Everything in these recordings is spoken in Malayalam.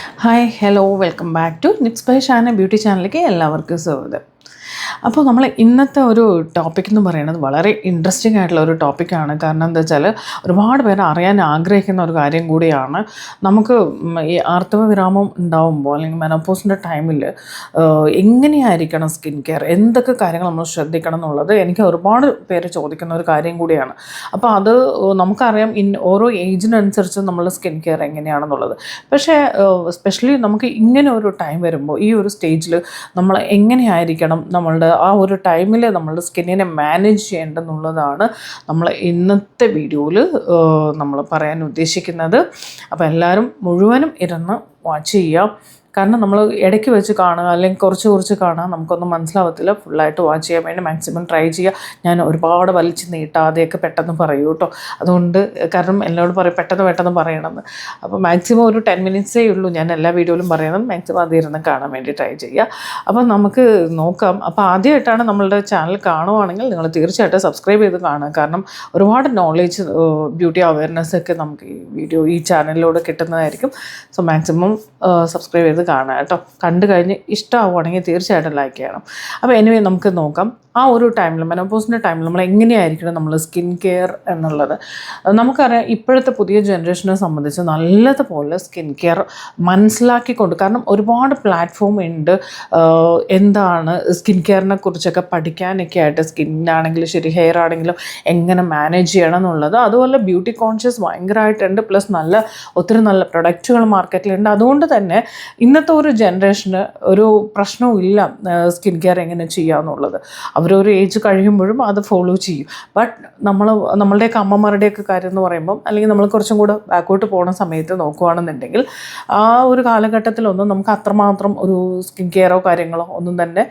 Hi hello welcome back to Nits by Shana beauty ചാനലിലേക്ക് എല്ലാവർക്കും സ്വാഗതം. അപ്പോൾ നമ്മൾ ഇന്നത്തെ ഒരു ടോപ്പിക് എന്ന് പറയുന്നത് വളരെ ഇൻട്രസ്റ്റിംഗ് ആയിട്ടുള്ള ഒരു ടോപ്പിക്കാണ് കാരണം എന്താ വെച്ചാൽ ഒരുപാട് പേർ അറിയാൻ ആഗ്രഹിക്കുന്ന ഒരു കാര്യം കൂടിയാണ്. നമുക്ക് ഈ ആർത്തവ വിരാമം ഉണ്ടാവുമ്പോൾ അല്ലെങ്കിൽ മെനോപ്പോസിന്റെ ടൈമിൽ എങ്ങനെയായിരിക്കണം സ്കിൻ കെയർ എന്തൊക്കെ കാര്യങ്ങൾ നമ്മൾ ശ്രദ്ധിക്കണം എന്നുള്ളത് എനിക്ക് ഒരുപാട് പേര് ചോദിക്കുന്ന ഒരു കാര്യം കൂടിയാണ്. അപ്പോൾ അത് നമുക്കറിയാം ഇൻ ഓരോ ഏജിനനുസരിച്ച് നമ്മളുടെ സ്കിൻ കെയർ എങ്ങനെയാണെന്നുള്ളത്. പക്ഷേ സ്പെഷ്യലി നമുക്ക് ഇങ്ങനെ ഒരു ടൈം വരുമ്പോൾ ഈ ഒരു സ്റ്റേജിൽ നമ്മൾ എങ്ങനെയായിരിക്കണം നമ്മളുടെ ആ ഒരു ടൈമിൽ നമ്മൾ സ്കിന്നിനെ മാനേജ് ചെയ്യേണ്ടെന്നുള്ളതാണ് നമ്മൾ ഇന്നത്തെ വീഡിയോയിൽ നമ്മൾ പറയാൻ ഉദ്ദേശിക്കുന്നത്. അപ്പോൾ എല്ലാവരും മുഴുവനും ഇരുന്ന് വാച്ച് ചെയ്യാം കാരണം നമ്മൾ ഇടയ്ക്ക് വെച്ച് കാണുക അല്ലെങ്കിൽ കുറച്ച് കുറച്ച് കാണുക നമുക്കൊന്നും മനസ്സിലാവത്തില്ല. ഫുള്ളായിട്ട് വാച്ച് ചെയ്യാൻ വേണ്ടി മാക്സിമം ട്രൈ ചെയ്യുക. ഞാൻ ഒരുപാട് വലിച്ച് നീട്ടാതെയൊക്കെ പെട്ടെന്ന് പറയൂ കേട്ടോ അതുകൊണ്ട് കാരണം എന്നോട് പറയും പെട്ടെന്ന് പെട്ടെന്ന് പറയണമെന്ന്. അപ്പോൾ മാക്സിമം ഒരു ടെൻ മിനിറ്റ്സേ ഉള്ളൂ ഞാൻ എല്ലാ വീഡിയോയിലും പറയണം മാക്സിമം അതിരുന്ന് കാണാൻ വേണ്ടി ട്രൈ ചെയ്യുക. അപ്പോൾ നമുക്ക് നോക്കാം. അപ്പോൾ ആദ്യമായിട്ടാണ് നമ്മളുടെ ചാനൽ കാണുവാണെങ്കിൽ നിങ്ങൾ തീർച്ചയായിട്ടും സബ്സ്ക്രൈബ് ചെയ്ത് കാണുക. കാരണം ഒരുപാട് നോളേജ് ബ്യൂട്ടി അവയർനെസ് ഒക്കെ നമുക്ക് ഈ വീഡിയോ ഈ ചാനലിലൂടെ കിട്ടുന്നതായിരിക്കും. സോ മാക്സിമം സബ്സ്ക്രൈബ് ചെയ്ത് കാണുക കേട്ടോ. കണ്ടു കഴിഞ്ഞ് ഇഷ്ടമാവുകയാണെങ്കിൽ തീർച്ചയായിട്ടും ലൈക്ക് ചെയ്യണം. അപ്പോൾ എനിവേ നമുക്ക് നോക്കാം. ആ ഒരു ടൈമിൽ മെനോപോസിന്റെ ടൈമിൽ നമ്മൾ എങ്ങനെയായിരിക്കണം നമ്മൾ സ്കിൻ കെയർ എന്നുള്ളത്. നമുക്കറിയാം ഇപ്പോഴത്തെ പുതിയ ജനറേഷനെ സംബന്ധിച്ച് നല്ലതുപോലെ സ്കിൻ കെയർ മനസ്സിലാക്കിക്കൊണ്ട് കാരണം ഒരുപാട് പ്ലാറ്റ്ഫോം ഉണ്ട്. എന്താണ് സ്കിൻ കെയറിനെ കുറിച്ചൊക്കെ പഠിക്കാനൊക്കെ ആയിട്ട് സ്കിന്നാണെങ്കിലും ശരി ഹെയർ ആണെങ്കിലും എങ്ങനെ മാനേജ് ചെയ്യണം എന്നുള്ളത്. അതുപോലെ ബ്യൂട്ടി കോൺഷ്യസ് ഭയങ്കരമായിട്ടുണ്ട് പ്ലസ് നല്ല ഒത്തിരി നല്ല പ്രൊഡക്റ്റുകൾ മാർക്കറ്റിലുണ്ട് അതുകൊണ്ട് തന്നെ ഇന്നത്തെ ഒരു ജനറേഷന് ഒരു പ്രശ്നവും ഇല്ല സ്കിൻ കെയർ എങ്ങനെ ചെയ്യാമെന്നുള്ളത് അവരൊരു ഏജ് കഴിയുമ്പോഴും അത് ഫോളോ ചെയ്യും. ബട്ട് നമ്മൾ നമ്മളുടെയൊക്കെ അമ്മമാരുടെയൊക്കെ കാര്യം എന്ന് പറയുമ്പം അല്ലെങ്കിൽ നമ്മൾ കുറച്ചും കൂടെ ബാക്കോട്ട് പോകുന്ന സമയത്ത് നോക്കുകയാണെന്നുണ്ടെങ്കിൽ ആ ഒരു കാലഘട്ടത്തിലൊന്നും നമുക്ക് അത്രമാത്രം ഒരു സ്കിൻ കെയറോ കാര്യങ്ങളോ ഒന്നും തന്നെ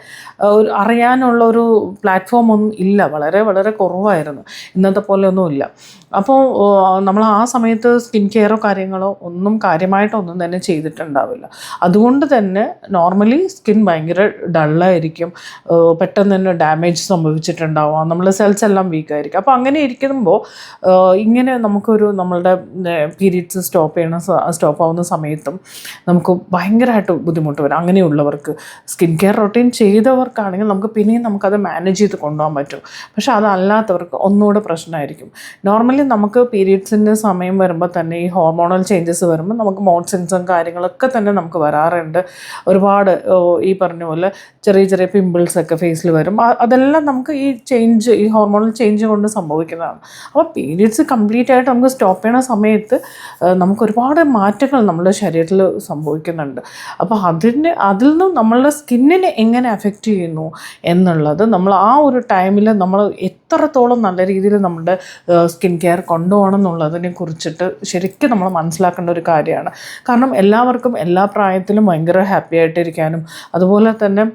ഒരു അറിയാനുള്ള ഒരു പ്ലാറ്റ്ഫോം ഒന്നും ഇല്ല. വളരെ വളരെ കുറവായിരുന്നു. ഇന്നത്തെ പോലെ ഒന്നും ഇല്ല. അപ്പോൾ നമ്മൾ ആ സമയത്ത് സ്കിൻ കെയറോ കാര്യങ്ങളോ ഒന്നും കാര്യമായിട്ടൊന്നും തന്നെ ചെയ്തിട്ടുണ്ടാവില്ല. അതുകൊണ്ട് തന്നെ നോർമലി സ്കിൻ ഭയങ്കര ഡള്ളായിരിക്കും. പെട്ടെന്ന് തന്നെ ഡാമേജ് സംഭവിച്ചിട്ടുണ്ടാവാം. നമ്മളെ സെൽസ് എല്ലാം വീക്കായിരിക്കും. അപ്പോൾ അങ്ങനെ ഇരിക്കുമ്പോൾ ഇങ്ങനെ നമുക്കൊരു നമ്മളുടെ പീരീഡ്സ് സ്റ്റോപ്പ് ചെയ്യണ സ്റ്റോപ്പ് ആവുന്ന സമയത്തും നമുക്ക് ഭയങ്കരമായിട്ട് ബുദ്ധിമുട്ട് വരും. അങ്ങനെയുള്ളവർക്ക് സ്കിൻ കെയർ റൊട്ടീൻ ചെയ്തവർക്കാണെങ്കിൽ നമുക്ക് പിന്നെയും നമുക്കത് മാനേജ് ചെയ്ത് കൊണ്ടുപോകാൻ പറ്റും. പക്ഷേ അതല്ലാത്തവർക്ക് ഒന്നുകൂടെ പ്രശ്നമായിരിക്കും. നോർമലി നമുക്ക് പീരീഡ്സിന്റെ സമയം വരുമ്പോൾ തന്നെ ഈ ഹോർമോണൽ ചേഞ്ചസ് വരുമ്പോൾ നമുക്ക് മോഡ് സിൻസും കാര്യങ്ങളൊക്കെ തന്നെ നമുക്ക് വരാറുണ്ട്. ഒരുപാട് ഈ പറഞ്ഞ പോലെ ചെറിയ ചെറിയ പിമ്പിൾസ് ഒക്കെ ഫേസിൽ വരും. അതെല്ലാം നമുക്ക് ഈ ചേഞ്ച് ഈ ഹോർമോണൽ ചേഞ്ച് കൊണ്ട് സംഭവിക്കുന്നതാണ്. അപ്പോൾ പീരീഡ്സ് കംപ്ലീറ്റ് ആയിട്ട് നമുക്ക് സ്റ്റോപ്പ് ചെയ്യണ സമയത്ത് നമുക്ക് ഒരുപാട് മാറ്റങ്ങൾ നമ്മുടെ ശരീരത്തിൽ സംഭവിക്കുന്നുണ്ട്. അപ്പോൾ അതിന് അതിൽ നിന്നും നമ്മളുടെ സ്കിന്നിനെ എങ്ങനെ അഫക്റ്റ് ചെയ്യുന്നു എന്നുള്ളത് നമ്മൾ ആ ഒരു ടൈമിൽ നമ്മൾ എത്രത്തോളം നല്ല രീതിയിൽ നമ്മുടെ സ്കിൻ കെയർ കൊണ്ടുപോകണം എന്നുള്ളതിനെ കുറിച്ചിട്ട് ശരിക്കും നമ്മൾ മനസ്സിലാക്കേണ്ട ഒരു കാര്യമാണ്. കാരണം എല്ലാവർക്കും എല്ലാ പ്രായത്തിലും ഭയങ്കര ഹാപ്പി ആയിട്ടിരിക്കാനും അതുപോലെ തന്നെ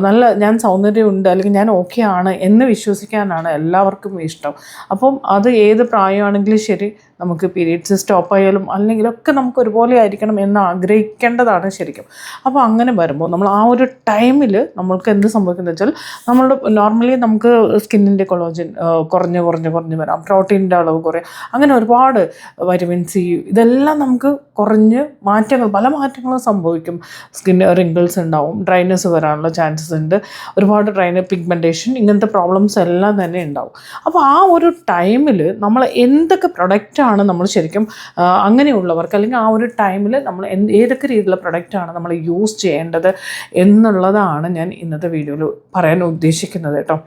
നല്ല ഞാൻ സൗന്ദര്യമുണ്ട് അല്ലെങ്കിൽ ഞാൻ ഓക്കെ ആണ് എന്ന് വിശ്വസിക്കാനാണ് എല്ലാവർക്കും ഇഷ്ടം. അപ്പം അത് ഏത് പ്രായമാണെങ്കിലും ശരി നമുക്ക് പീരീഡ്സ് സ്റ്റോപ്പ് ആയാലും അല്ലെങ്കിലൊക്കെ നമുക്ക് ഒരുപോലെ ആയിരിക്കണം എന്ന് ആഗ്രഹിക്കേണ്ടതാണ് ശരിക്കും. അപ്പോൾ അങ്ങനെ വരുമ്പോൾ നമ്മൾ ആ ഒരു ടൈമിൽ നമ്മൾക്ക് എന്ത് സംഭവിക്കുന്നത് വെച്ചാൽ നമ്മളുടെ നോർമലി നമുക്ക് സ്കിന്നിന്റെ കൊളോജിൻ കുറഞ്ഞ് കുറഞ്ഞ് കുറഞ്ഞ് വരാം. പ്രോട്ടീന്റെ അളവ് കുറയും. അങ്ങനെ ഒരുപാട് വൈറ്റമിൻ സി ഇതെല്ലാം നമുക്ക് കുറഞ്ഞ് മാറ്റങ്ങൾ പല മാറ്റങ്ങളും സംഭവിക്കും. സ്കിന്ന് റിങ്കിൾസ് ഉണ്ടാവും ഡ്രൈനസ് വരാനുള്ള ചാൻസസ് ഉണ്ട്. ഒരുപാട് ഡ്രൈന പിഗ്മെന്റേഷൻ ഇങ്ങനത്തെ പ്രോബ്ലംസ് എല്ലാം തന്നെ ഉണ്ടാവും. അപ്പോൾ ആ ഒരു ടൈമിൽ നമ്മൾ എന്തൊക്കെ പ്രൊഡക്റ്റാണ് നമ്മൾ ശരിക്കും അങ്ങനെയുള്ളവർക്ക് അല്ലെങ്കിൽ ആ ഒരു ടൈമിൽ നമ്മൾ ഏതൊക്കെ രീതിയിലുള്ള പ്രൊഡക്റ്റാണ് നമ്മൾ യൂസ് ചെയ്യേണ്ടത് എന്നുള്ളതാണ് ഞാൻ ഇന്നത്തെ വീഡിയോയിൽ പറയാൻ ഉദ്ദേശിക്കുന്നത് കേട്ടോ.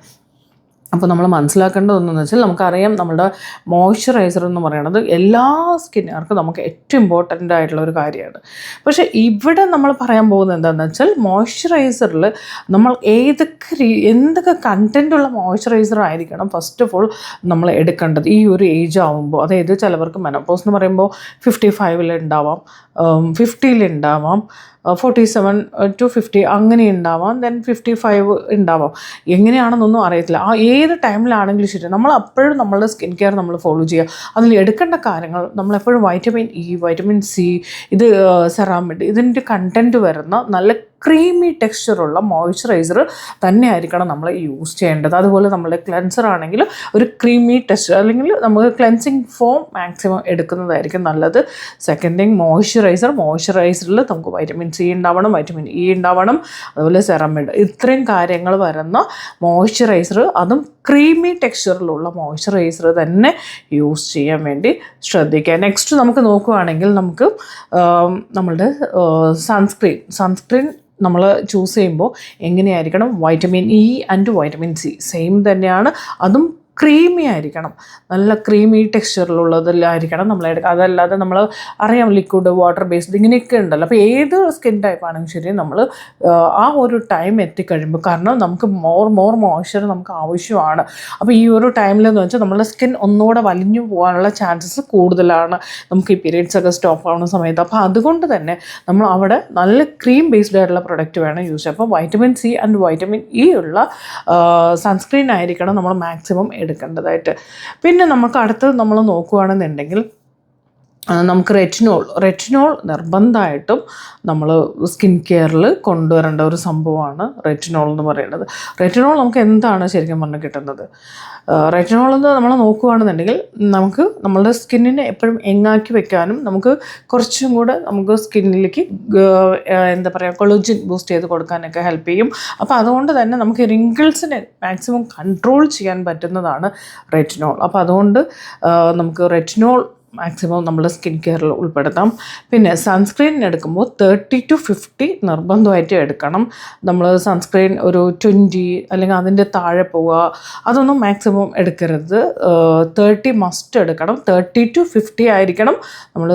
അപ്പോൾ നമ്മൾ മനസ്സിലാക്കേണ്ടത് ഒന്നെന്ന് വെച്ചാൽ നമുക്കറിയാം നമ്മുടെ മോയ്സ്ചറൈസർ എന്ന് പറയുന്നത് എല്ലാ സ്കിന്നുകാർക്കും നമുക്ക് ഏറ്റവും ഇമ്പോർട്ടന്റ് ആയിട്ടുള്ള ഒരു കാര്യമാണ്. പക്ഷേ ഇവിടെ നമ്മൾ പറയാൻ പോകുന്നത് എന്താണെന്ന് വെച്ചാൽ മോയ്സ്ചറൈസറിൽ നമ്മൾ ഏതൊക്കെ രീ എന്തൊക്കെ കണ്ടന്റ് ഉള്ള മോയ്സ്ചറൈസർ ആയിരിക്കണം ഫസ്റ്റ് ഓഫ് ഓൾ നമ്മൾ എടുക്കേണ്ടത്. ഈ ഒരു ഏജ് ആകുമ്പോൾ അതായത് ചിലവർക്ക് മെനപ്പോസ് എന്ന് പറയുമ്പോൾ ഫിഫ്റ്റി ഫൈവിൽ ഉണ്ടാവാം ഉണ്ടാവാം ഫോർട്ടി സെവൻ ടു ഫിഫ്റ്റി അങ്ങനെ ഉണ്ടാവാം. ദെൻ ഫിഫ്റ്റി ഫൈവ് ഉണ്ടാവാം. എങ്ങനെയാണെന്നൊന്നും അറിയത്തില്ല. ആ ഏത് ടൈമിലാണെങ്കിലും ശരി. നമ്മൾ അപ്പോഴും നമ്മളുടെ സ്കിൻ കെയർ നമ്മൾ ഫോളോ ചെയ്യുക. അതിൽ എടുക്കേണ്ട കാര്യങ്ങൾ നമ്മളെപ്പോഴും വൈറ്റമിൻ ഇ വൈറ്റമിൻ സി ഇത് സെറാമിഡ് ഇതിന്റെ കണ്ടന്റ് വരുന്ന നല്ല ക്രീമി ടെക്സ്ചറുള്ള മോയ്സ്ചറൈസർ തന്നെ ആയിരിക്കണം നമ്മൾ യൂസ് ചെയ്യേണ്ടത്. അതുപോലെ നമ്മുടെ ക്ലെൻസർ ആണെങ്കിൽ ഒരു ക്രീമി ടെക്സ്ചർ അല്ലെങ്കിൽ നമുക്ക് ക്ലെൻസിങ് ഫോം മാക്സിമം എടുക്കുന്നതായിരിക്കും നല്ലത്. Second thing moisturiser. മോയ്സ്ചറൈസറിൽ നമുക്ക് വൈറ്റമിൻ സി ഉണ്ടാവണം വൈറ്റമിൻ ഇ ഉണ്ടാവണം അതുപോലെ സെറമിഡ് ഇത്രയും കാര്യങ്ങൾ വരുന്ന മോയ്സ്ചറൈസർ അതും ക്രീമി ടെക്സ്ചറിലുള്ള മോയ്സ്ചറൈസർ തന്നെ യൂസ് ചെയ്യാൻ വേണ്ടി ശ്രദ്ധിക്കുക. നെക്സ്റ്റ് നമുക്ക് നോക്കുകയാണെങ്കിൽ നമുക്ക് നമ്മളുടെ സൺസ്ക്രീൻ സൺസ്ക്രീൻ നമ്മൾ ചൂസ് ചെയ്യുമ്പോൾ എങ്ങനെയായിരിക്കണം vitamin E and vitamin C same തന്നെയാണ്. അതും ക്രീമി ആയിരിക്കണം. നല്ല ക്രീമി ടെക്സ്ചറിലുള്ളതിലായിരിക്കണം നമ്മൾ എടുക്കുക അതല്ലാതെ നമ്മൾ അറിയാം ലിക്വിഡ് വാട്ടർ ബേസ്ഡ് ഇങ്ങനെയൊക്കെ ഉണ്ടല്ലോ. അപ്പോൾ ഏത് സ്കിൻ ടൈപ്പ് ആണെങ്കിലും ശരി നമ്മൾ ആ ഒരു ടൈം എത്തിക്കഴിയുമ്പോൾ കാരണം നമുക്ക് മോർ മോർ മോയ്സ്ചർ നമുക്ക് ആവശ്യമാണ്. അപ്പോൾ ഈ ഒരു ടൈമിലെന്ന് വെച്ചാൽ നമ്മുടെ സ്കിൻ ഒന്നുകൂടെ വലിഞ്ഞു പോകാനുള്ള ചാൻസസ് കൂടുതലാണ്. നമുക്ക് ഈ പീരീഡ്സ് ഒക്കെ സ്റ്റോപ്പ് ആവുന്ന സമയത്ത്. അപ്പോൾ അതുകൊണ്ട് തന്നെ നമ്മൾ അവിടെ നല്ല ക്രീം ബേസ്ഡ് ആയിട്ടുള്ള പ്രൊഡക്റ്റ് വേണം യൂസ് ചെയ്യാം അപ്പോൾ vitamin C and vitamin E ഉള്ള സൺസ്ക്രീൻ ആയിരിക്കണം നമ്മൾ മാക്സിമം എടുക്കേണ്ടതായിട്ട്. പിന്നെ നമുക്ക് അടുത്തത് നമ്മൾ നോക്കുകയാണെന്നുണ്ടെങ്കിൽ നമുക്ക് റെറ്റിനോൾ റെറ്റിനോൾ നിർബന്ധമായിട്ടും നമ്മൾ സ്കിൻ കെയറിൽ കൊണ്ടുവരേണ്ട ഒരു സംഭവമാണ് റെറ്റിനോൾ എന്ന് പറയുന്നത്. റെറ്റിനോൾ നമുക്ക് എന്താണ് ശരിക്കും പറഞ്ഞാൽ കിട്ടുന്നത്? റെറ്റിനോൾ എന്ന് നമ്മൾ നോക്കുകയാണെന്നുണ്ടെങ്കിൽ നമുക്ക് നമ്മളുടെ സ്കിന്നിനെ എപ്പോഴും എങ്ങാക്കി വെക്കാനും നമുക്ക് കുറച്ചും കൂടെ നമുക്ക് സ്കിന്നിലേക്ക് എന്താ പറയുക കൊളോജിൻ ബൂസ്റ്റ് ചെയ്ത് കൊടുക്കാനൊക്കെ ഹെൽപ്പ് ചെയ്യും. അപ്പോൾ അതുകൊണ്ട് തന്നെ നമുക്ക് റിങ്കിൾസിനെ മാക്സിമം കൺട്രോൾ ചെയ്യാൻ പറ്റുന്നതാണ് റെറ്റിനോൾ അപ്പോൾ അതുകൊണ്ട് നമുക്ക് റെറ്റിനോൾ മാക്സിമം നമ്മൾ സ്കിൻ കെയറിൽ ഉൾപ്പെടുത്താം. പിന്നെ സൺസ്ക്രീൻ എടുക്കുമ്പോൾ തേർട്ടി ടു ഫിഫ്റ്റി നിർബന്ധമായിട്ട് എടുക്കണം. നമ്മൾ സൺസ്ക്രീൻ ഒരു ട്വന്റി അല്ലെങ്കിൽ അതിന്റെ താഴെ പോവുക അതൊന്നും മാക്സിമം എടുക്കരുത്. തേർട്ടി മസ്റ്റ് എടുക്കണം. തേർട്ടി ടു ഫിഫ്റ്റി ആയിരിക്കണം നമ്മൾ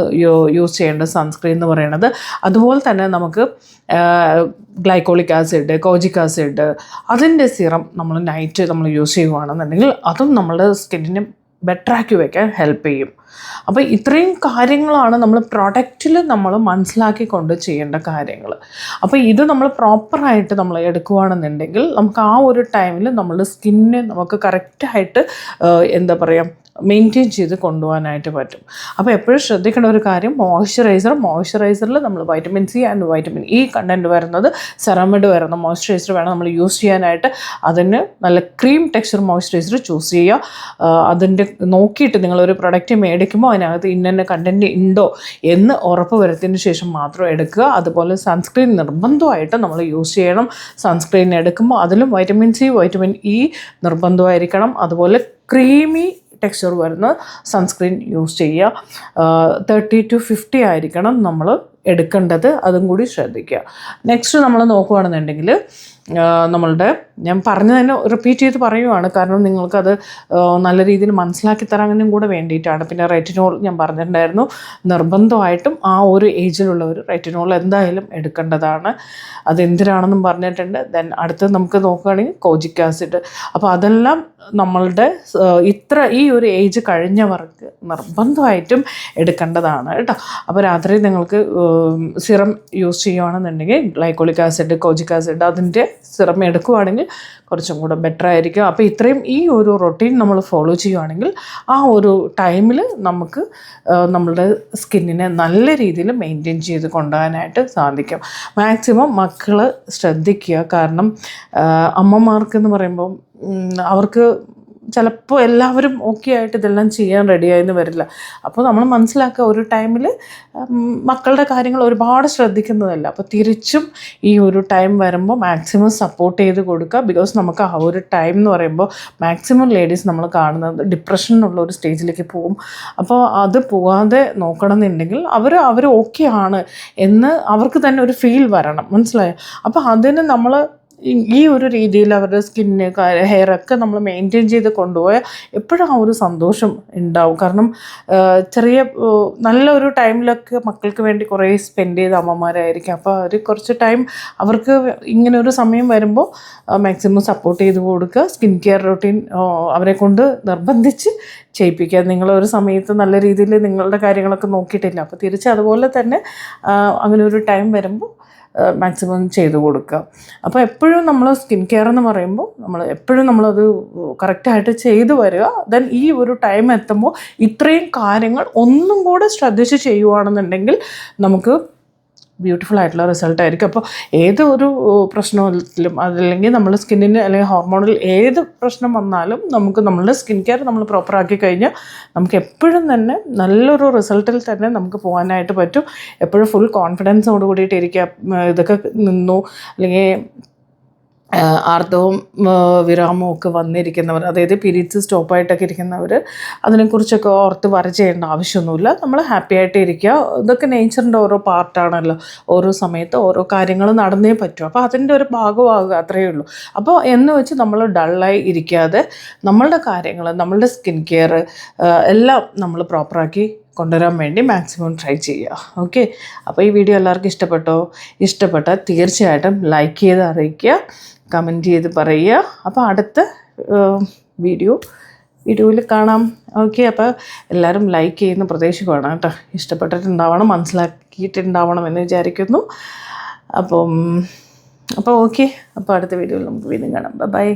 യൂസ് ചെയ്യേണ്ട സൺസ്ക്രീൻ എന്ന് പറയുന്നത് അതുപോലെ തന്നെ നമുക്ക് ഗ്ലൈക്കോളിക് ആസിഡ് കോജിക് ആസിഡ് അതിന്റെ സിറം നമ്മൾ നൈറ്റ് നമ്മൾ യൂസ് ചെയ്യുകയാണെന്നുണ്ടെങ്കിൽ അതും നമ്മുടെ സ്കിന്നിനെ ബെറ്ററാക്കി വയ്ക്കാൻ ഹെൽപ്പ് ചെയ്യും. അപ്പോൾ ഇത്രയും കാര്യങ്ങളാണ് നമ്മൾ പ്രൊഡക്റ്റിൽ നമ്മൾ മനസ്സിലാക്കിക്കൊണ്ട് ചെയ്യേണ്ട കാര്യങ്ങൾ. അപ്പോൾ ഇത് നമ്മൾ പ്രോപ്പറായിട്ട് നമ്മൾ എടുക്കുകയാണെന്നുണ്ടെങ്കിൽ നമുക്ക് ആ ഒരു ടൈമിൽ നമ്മളുടെ സ്കിന്നെ നമുക്ക് കറക്റ്റായിട്ട് എന്താ പറയുക മെയിന്റെയിൻ ചെയ്ത് കൊണ്ടുപോകാനായിട്ട് പറ്റും. അപ്പോൾ എപ്പോഴും ശ്രദ്ധിക്കേണ്ട ഒരു കാര്യം മോയ്സ്ചറൈസർ മോയ്സ്ചറൈസറിൽ നമ്മൾ vitamin C and vitamin E content വരുന്നത് സെറമിഡ് വരുന്ന മോയ്സ്ചറൈസർ വേണം നമ്മൾ യൂസ് ചെയ്യാനായിട്ട്. അതിന് നല്ല ക്രീം ടെക്സ്ചർ മോയ്സ്ചറൈസർ ചൂസ് ചെയ്യുക. അതിന്റെ നോക്കിയിട്ട് നിങ്ങളൊരു പ്രൊഡക്റ്റ് മേടിക്കുമ്പോൾ അതിനകത്ത് ഇന്ന കണ്ടന്റ് ഉണ്ടോ എന്ന് ഉറപ്പ് വരുത്തിയതിന് ശേഷം മാത്രം എടുക്കുക. അതുപോലെ സൺസ്ക്രീൻ നിർബന്ധമായിട്ട് നമ്മൾ യൂസ് ചെയ്യണം. സൺസ്ക്രീൻ എടുക്കുമ്പോൾ അതിലും വൈറ്റമിൻ സി വൈറ്റമിൻ ഇ നിർബന്ധമായിരിക്കണം. അതുപോലെ ക്രീമി ടെക്സ്ചർ വരുന്ന സൺസ്ക്രീൻ യൂസ് ചെയ്യുക. തേർട്ടി ടു ഫിഫ്റ്റി ആയിരിക്കണം നമ്മൾ എടുക്കേണ്ടത്. അതും കൂടി ശ്രദ്ധിക്കുക. നെക്സ്റ്റ് നമ്മൾ നോക്കുകയാണെന്നുണ്ടെങ്കിൽ നമ്മളുടെ ഞാൻ പറഞ്ഞു തന്നെ റിപ്പീറ്റ് ചെയ്ത് പറയുവാണ്. കാരണം നിങ്ങൾക്കത് നല്ല രീതിയിൽ മനസ്സിലാക്കി തരാനും കൂടെ വേണ്ടിയിട്ടാണ്. പിന്നെ റെറ്റിനോൾ ഞാൻ പറഞ്ഞിട്ടുണ്ടായിരുന്നു. നിർബന്ധമായിട്ടും ആ ഒരു ഏജിലുള്ളവർ റെറ്റിനോൾ എന്തായാലും എടുക്കേണ്ടതാണ്. അതെന്തിനാണെന്നും പറഞ്ഞിട്ടുണ്ട്. ദെൻ അടുത്ത് നമുക്ക് നോക്കുകയാണെങ്കിൽ കോജിക് ആസിഡ്. അപ്പോൾ അതെല്ലാം നമ്മളുടെ ഇത്ര ഈ ഒരു ഏജ് കഴിഞ്ഞവർക്ക് നിർബന്ധമായിട്ടും എടുക്കേണ്ടതാണ് കേട്ടോ. അപ്പോൾ രാത്രി നിങ്ങൾക്ക് സിറം യൂസ് ചെയ്യുകയാണെന്നുണ്ടെങ്കിൽ ഗ്ലൈക്കോളിക് ആസിഡ് കോജിക് ആസിഡ് അതിന്റെ സിറം എടുക്കുകയാണെങ്കിൽ കുറച്ചും കൂടെ ബെറ്റർ ആയിരിക്കും. അപ്പോൾ ഇത്രയും ഈ ഒരു റൊട്ടീൻ നമ്മൾ ഫോളോ ചെയ്യുകയാണെങ്കിൽ ആ ഒരു ടൈമിൽ നമുക്ക് നമ്മളുടെ സ്കിന്നിനെ നല്ല രീതിയിൽ മെയിന്റെയിൻ ചെയ്ത് കൊണ്ടുപോകാനായിട്ട് സാധിക്കും. മാക്സിമം മക്കൾ ശ്രദ്ധിക്കുക. കാരണം അമ്മമാർക്കെന്ന് പറയുമ്പം അവർക്ക് ചിലപ്പോൾ എല്ലാവരും ഓക്കെ ആയിട്ട് ഇതെല്ലാം ചെയ്യാൻ റെഡിയായെന്ന് വരില്ല. അപ്പോൾ നമ്മൾ മനസ്സിലാക്കുക ഒരു ടൈമിൽ മക്കളുടെ കാര്യങ്ങൾ ഒരുപാട് ശ്രദ്ധിക്കുന്നതല്ല. അപ്പോൾ തിരിച്ചും ഈ ഒരു ടൈം വരുമ്പോൾ മാക്സിമം സപ്പോർട്ട് ചെയ്ത് കൊടുക്കുക. ബിക്കോസ് നമുക്ക് ആ ഒരു ടൈം എന്ന് പറയുമ്പോൾ മാക്സിമം ലേഡീസ് നമ്മൾ കാണുന്നത് ഡിപ്രഷൻ എന്നുള്ള ഒരു സ്റ്റേജിലേക്ക് പോകും. അപ്പോൾ അത് പോകാതെ നോക്കണം എന്നുണ്ടെങ്കിൽ അവർ അവർ ഓക്കെ ആണ് എന്ന് അവർക്ക് തന്നെ ഒരു ഫീൽ വരണം. മനസ്സിലായോ? അപ്പോൾ അതിന് നമ്മൾ ഈ- ഒരു രീതിയിൽ അവരുടെ സ്കിന്ന് ഹെയർ ഒക്കെ നമ്മൾ മെയിന്റെയിൻ ചെയ്ത് കൊണ്ടുപോയാൽ എപ്പോഴും ആ ഒരു സന്തോഷം ഉണ്ടാവും കാരണം ചെറിയ നല്ലൊരു ടൈമിലൊക്കെ മക്കൾക്ക് വേണ്ടി കുറേ സ്പെൻഡ് ചെയ്ത അമ്മമാരായിരിക്കും. അപ്പോൾ അവർ കുറച്ച് ടൈം അവർക്ക് ഇങ്ങനെ ഒരു സമയം വരുമ്പോൾ മാക്സിമം സപ്പോർട്ട് ചെയ്ത് കൊടുക്കുക സ്കിൻ കെയർ റൊട്ടീൻ അവരെ കൊണ്ട് നിർബന്ധിച്ച് ചെയ്യിപ്പിക്കുക. നിങ്ങളൊരു സമയത്ത് നല്ല രീതിയിൽ നിങ്ങളുടെ കാര്യങ്ങളൊക്കെ നോക്കിയിട്ടില്ല. അപ്പോൾ തിരിച്ച് അതുപോലെ തന്നെ അങ്ങനെ ഒരു ടൈം വരുമ്പോൾ മാക്സിമം ചെയ്ത് കൊടുക്കുക. അപ്പോൾ എപ്പോഴും നമ്മൾ സ്കിൻ കെയർ എന്ന് പറയുമ്പോൾ നമ്മൾ എപ്പോഴും നമ്മളത് കറക്റ്റായിട്ട് ചെയ്തു വരിക. ദെൻ ഈ ഒരു ടൈം എത്തുമ്പോൾ ഇത്രയും കാര്യങ്ങൾ ഒന്നും കൂടെ ശ്രദ്ധിച്ച് ചെയ്യുവാണെന്നുണ്ടെങ്കിൽ നമുക്ക് ബ്യൂട്ടിഫുൾ ആയിട്ടുള്ള റിസൾട്ട് ആയിരിക്കും. അപ്പോൾ ഏതൊരു പ്രശ്നത്തിലും അതല്ലെങ്കിൽ നമ്മൾ സ്കിന്നിന് അല്ലെങ്കിൽ ഹോർമോണിൽ ഏത് പ്രശ്നം വന്നാലും നമുക്ക് നമ്മളുടെ സ്കിൻ കെയർ നമ്മൾ പ്രോപ്പറാക്കി കഴിഞ്ഞാൽ നമുക്ക് എപ്പോഴും തന്നെ നല്ലൊരു റിസൾട്ടിൽ തന്നെ നമുക്ക് പോകാനായിട്ട് പറ്റും. എപ്പോഴും ഫുൾ കോൺഫിഡൻസോട് കൂടിയിട്ട് ഇരിക്കുക ഇതൊക്കെ നിന്നു. അല്ലെങ്കിൽ ആഹ് വിരാമവും ഒക്കെ വന്നിരിക്കുന്നവർ അതായത് പീരീഡ്സ് സ്റ്റോപ്പായിട്ടൊക്കെ ഇരിക്കുന്നവർ അതിനെക്കുറിച്ചൊക്കെ ഓർത്ത് വര ചെയ്യേണ്ട ആവശ്യമൊന്നുമില്ല. നമ്മൾ ഹാപ്പി ആയിട്ട് ഇരിക്കുക. ഇതൊക്കെ നേച്ചറിന്റെ ഓരോ പാർട്ടാണല്ലോ. ഓരോ സമയത്ത് ഓരോ കാര്യങ്ങൾ നടന്നേ പറ്റും. അപ്പോൾ അതിന്റെ ഒരു ഭാഗമാകുക അത്രയേ ഉള്ളൂ. അപ്പോൾ എന്ന് വെച്ച് നമ്മൾ ഡള്ളായി ഇരിക്കാതെ നമ്മളുടെ കാര്യങ്ങൾ നമ്മളുടെ സ്കിൻ കെയർ എല്ലാം നമ്മൾ പ്രോപ്പറാക്കി കൊണ്ടുവരാൻ വേണ്ടി മാക്സിമം ട്രൈ ചെയ്യുക. ഓക്കെ? അപ്പോൾ ഈ വീഡിയോ എല്ലാവർക്കും ഇഷ്ടപ്പെട്ടോ? ഇഷ്ടപ്പെട്ടാൽ തീർച്ചയായിട്ടും ലൈക്ക് ചെയ്ത് അറിയിക്കുക. കമന്റ് ചെയ്ത് പറയുക. അപ്പോൾ അടുത്ത വീഡിയോ വീഡിയോയിൽ കാണാം. ഓക്കെ അപ്പോൾ എല്ലാവരും ലൈക്ക് ചെയ്യുന്ന പ്രതീക്ഷിക്കുകയാണ് കേട്ടോ. ഇഷ്ടപ്പെട്ടിട്ടുണ്ടാവണം മനസ്സിലാക്കിയിട്ടുണ്ടാവണം എന്ന് വിചാരിക്കുന്നു. അപ്പം അപ്പോൾ ഓക്കെ അപ്പോൾ അടുത്ത വീഡിയോയിൽ നമുക്ക് വീണ്ടും കാണാം. ബൈ